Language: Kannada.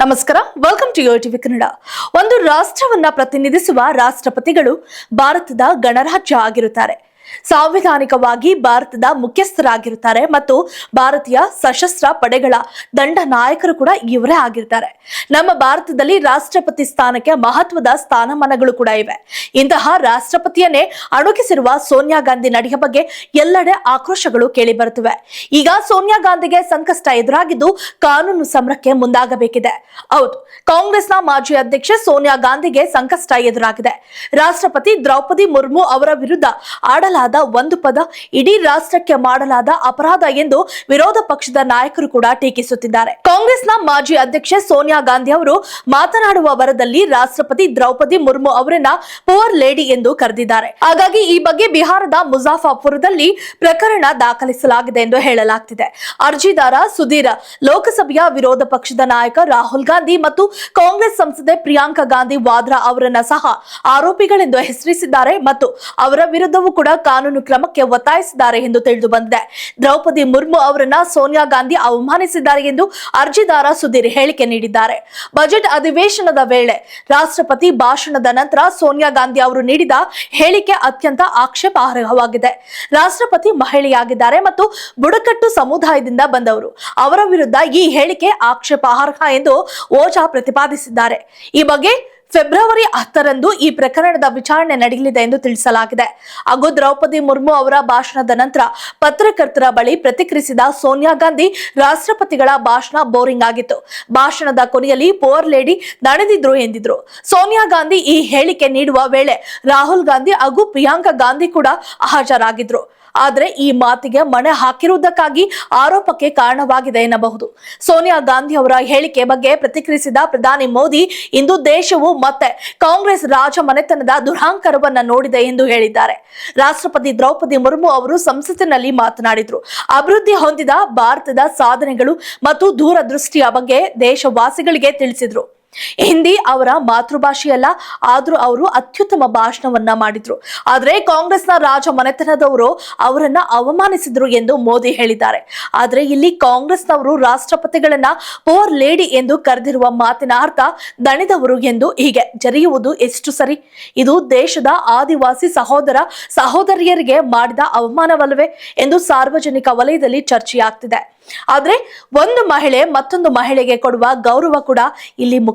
ನಮಸ್ಕಾರ. ವೆಲ್ಕಮ್ ಟು ಟಿವಿ ಕನ್ನಡ ಒಂದು ರಾಷ್ಟ್ರವನ್ನ ಪ್ರತಿನಿಧಿಸುವ ರಾಷ್ಟ್ರಪತಿಗಳು ಭಾರತದ ಗಣರಾಜ್ಯ ಆಗಿರುತ್ತಾರೆ. ಸಾಂವಿಧಾನಿಕವಾಗಿ ಭಾರತದ ಮುಖ್ಯಸ್ಥರಾಗಿರುತ್ತಾರೆ ಮತ್ತು ಭಾರತೀಯ ಸಶಸ್ತ್ರ ಪಡೆಗಳ ದಂಡ ನಾಯಕರು ಕೂಡ ಇವರೇ ಆಗಿರ್ತಾರೆ. ನಮ್ಮ ಭಾರತದಲ್ಲಿ ರಾಷ್ಟ್ರಪತಿ ಸ್ಥಾನಕ್ಕೆ ಮಹತ್ವದ ಸ್ಥಾನಮಾನಗಳು ಕೂಡ ಇವೆ. ಇಂತಹ ರಾಷ್ಟ್ರಪತಿಯನ್ನೇ ಅಣುಕಿಸಿರುವ ಸೋನಿಯಾ ಗಾಂಧಿ ನಡೆಯ ಬಗ್ಗೆ ಎಲ್ಲೆಡೆ ಆಕ್ರೋಶಗಳು ಕೇಳಿ ಬರುತ್ತಿವೆ ಈಗ ಸೋನಿಯಾ ಗಾಂಧಿಗೆ ಸಂಕಷ್ಟ ಎದುರಾಗಿದ್ದು ಕಾನೂನು ಸಮರಕ್ಕೆ ಮುಂದಾಗಬೇಕಿದೆ. ಹೌದು, ಕಾಂಗ್ರೆಸ್ನ ಮಾಜಿ ಅಧ್ಯಕ್ಷ ಸೋನಿಯಾ ಗಾಂಧಿಗೆ ಸಂಕಷ್ಟ ಎದುರಾಗಿದೆ. ರಾಷ್ಟ್ರಪತಿ ದ್ರೌಪದಿ ಮುರ್ಮು ಅವರ ವಿರುದ್ಧ ಆಡಲಾದ ಒಂದು ಪದ ಇಡೀ ರಾಷ್ಟ್ರಕ್ಕೆ ಮಾಡಲಾದ ಅಪರಾಧ ಎಂದು ವಿರೋಧ ಪಕ್ಷದ ನಾಯಕರು ಕೂಡ ಟೀಕಿಸುತ್ತಿದ್ದಾರೆ. ಕಾಂಗ್ರೆಸ್ನ ಮಾಜಿ ಅಧ್ಯಕ್ಷೆ ಸೋನಿಯಾ ಗಾಂಧಿ ಅವರು ಮಾತನಾಡುವ ವರದಲ್ಲಿ ರಾಷ್ಟ್ರಪತಿ ದ್ರೌಪದಿ ಮುರ್ಮು ಅವರನ್ನ ಪುವರ್ ಲೇಡಿ ಎಂದು ಕರೆದಿದ್ದಾರೆ. ಹಾಗಾಗಿ ಈ ಬಗ್ಗೆ ಬಿಹಾರದ ಮುಜಾಫರ್ಪುರದಲ್ಲಿ ಪ್ರಕರಣ ದಾಖಲಿಸಲಾಗಿದೆ ಎಂದು ಹೇಳಲಾಗ್ತಿದೆ. ಅರ್ಜಿದಾರ ಸುಧೀರ, ಲೋಕಸಭೆಯ ವಿರೋಧ ಪಕ್ಷದ ನಾಯಕ ರಾಹುಲ್ ಗಾಂಧಿ ಮತ್ತು ಕಾಂಗ್ರೆಸ್ ಸಂಸದೆ ಪ್ರಿಯಾಂಕಾ ಗಾಂಧಿ ವಾದ್ರಾ ಅವರನ್ನ ಸಹ ಆರೋಪಿಗಳೆಂದು ಹೆಸರಿಸಿದ್ದಾರೆ ಮತ್ತು ಅವರ ವಿರುದ್ಧವೂ ಕೂಡ ಕಾನೂನು ಕ್ರಮಕ್ಕೆ ಒತ್ತಾಯಿಸಿದ್ದಾರೆ ಎಂದು ತಿಳಿದು ಬಂದಿದೆ. ದ್ರೌಪದಿ ಮುರ್ಮು ಅವರನ್ನ ಸೋನಿಯಾ ಗಾಂಧಿ ಅವಮಾನಿಸಿದ್ದಾರೆ ಎಂದು ಅರ್ಜಿದಾರ ಸುಧೀರ್ ಹೇಳಿಕೆ ನೀಡಿದ್ದಾರೆ. ಬಜೆಟ್ ಅಧಿವೇಶನದ ವೇಳೆ ರಾಷ್ಟ್ರಪತಿ ಭಾಷಣದ ನಂತರ ಸೋನಿಯಾ ಗಾಂಧಿ ಅವರು ನೀಡಿದ ಹೇಳಿಕೆ ಅತ್ಯಂತ ಆಕ್ಷೇಪಾರ್ಹವಾಗಿದೆ. ರಾಷ್ಟ್ರಪತಿ ಮಹಿಳೆಯಾಗಿದ್ದಾರೆ ಮತ್ತು ಬುಡಕಟ್ಟು ಸಮುದಾಯದಿಂದ ಬಂದವರು. ಅವರ ವಿರುದ್ಧ ಈ ಹೇಳಿಕೆ ಆಕ್ಷೇಪಾರ್ಹ ಎಂದು ಓಜಾ ಪ್ರತಿಪಾದಿಸಿದ್ದಾರೆ. ಈ ಬಗ್ಗೆ ಫೆಬ್ರವರಿ ಹತ್ತರಂದು ಈ ಪ್ರಕರಣದ ವಿಚಾರಣೆ ನಡೆಯಲಿದೆ ಎಂದು ತಿಳಿಸಲಾಗಿದೆ. ಹಾಗೂ ದ್ರೌಪದಿ ಮುರ್ಮು ಅವರ ಭಾಷಣದ ನಂತರ ಪತ್ರಕರ್ತರ ಬಳಿ ಪ್ರತಿಕ್ರಿಯಿಸಿದ ಸೋನಿಯಾ ಗಾಂಧಿ, ರಾಷ್ಟ್ರಪತಿಗಳ ಭಾಷಣ ಬೋರಿಂಗ್ ಆಗಿತ್ತು. ಭಾಷಣದ ಕೊನೆಯಲ್ಲಿ ಪೋರ್ ಲೇಡಿ ನಡೆದಿದ್ರು ಎಂದಿದ್ರು. ಸೋನಿಯಾ ಗಾಂಧಿ ಈ ಹೇಳಿಕೆ ನೀಡುವ ವೇಳೆ ರಾಹುಲ್ ಗಾಂಧಿ ಹಾಗೂ ಪ್ರಿಯಾಂಕಾ ಗಾಂಧಿ ಕೂಡ ಹಾಜರಾಗಿದ್ರು. ಆದರೆ ಈ ಮಾತಿಗೆ ಮಣೆ ಹಾಕಿರುವುದಕ್ಕಾಗಿ ಆರೋಪಕ್ಕೆ ಕಾರಣವಾಗಿದೆ ಎನ್ನಬಹುದು. ಸೋನಿಯಾ ಗಾಂಧಿ ಅವರ ಹೇಳಿಕೆ ಬಗ್ಗೆ ಪ್ರತಿಕ್ರಿಯಿಸಿದ ಪ್ರಧಾನಿ ಮೋದಿ, ಇಂದು ದೇಶವು ಮತ್ತೆ ಕಾಂಗ್ರೆಸ್ ರಾಜ ಮನೆತನದ ದುರಾಂಕರವನ್ನ ನೋಡಿದೆ ಎಂದು ಹೇಳಿದ್ದಾರೆ. ರಾಷ್ಟ್ರಪತಿ ದ್ರೌಪದಿ ಮುರ್ಮು ಅವರು ಸಂಸತ್ತಿನಲ್ಲಿ ಮಾತನಾಡಿದ್ರು. ಅಭಿವೃದ್ಧಿ ಹೊಂದಿದ ಭಾರತದ ಸಾಧನೆಗಳು ಮತ್ತು ದೂರದೃಷ್ಟಿಯ ಬಗ್ಗೆ ದೇಶವಾಸಿಗಳಿಗೆ ತಿಳಿಸಿದ್ರು. ಹಿಂದಿ ಅವರ ಮಾತೃಭಾಷೆಯಲ್ಲ ಆದ್ರೂ ಅವರು ಅತ್ಯುತ್ತಮ ಭಾಷಣವನ್ನ ಮಾಡಿದ್ರು. ಆದ್ರೆ ಕಾಂಗ್ರೆಸ್ನ ರಾಜ ಮನೆತನದವರು ಅವರನ್ನ ಅವಮಾನಿಸಿದ್ರು ಎಂದು ಮೋದಿ ಹೇಳಿದ್ದಾರೆ. ಆದ್ರೆ ಇಲ್ಲಿ ಕಾಂಗ್ರೆಸ್ನವರು ರಾಷ್ಟ್ರಪತಿಗಳನ್ನ ಪೋರ್ ಲೇಡಿ ಎಂದು ಕರೆದಿರುವ ಮಾತಿನ ಅರ್ಥ ದಣಿದವರು ಎಂದು ಹೀಗೆ ಜರಿಯುವುದು ಎಷ್ಟು ಸರಿ? ಇದು ದೇಶದ ಆದಿವಾಸಿ ಸಹೋದರ ಸಹೋದರಿಯರಿಗೆ ಮಾಡಿದ ಅವಮಾನವಲ್ಲವೇ ಎಂದು ಸಾರ್ವಜನಿಕ ವಲಯದಲ್ಲಿ ಚರ್ಚೆಯಾಗ್ತಿದೆ. ಆದ್ರೆ ಒಂದು ಮಹಿಳೆ ಮತ್ತೊಂದು ಮಹಿಳೆಗೆ ಕೊಡುವ ಗೌರವ ಕೂಡ ಇಲ್ಲಿ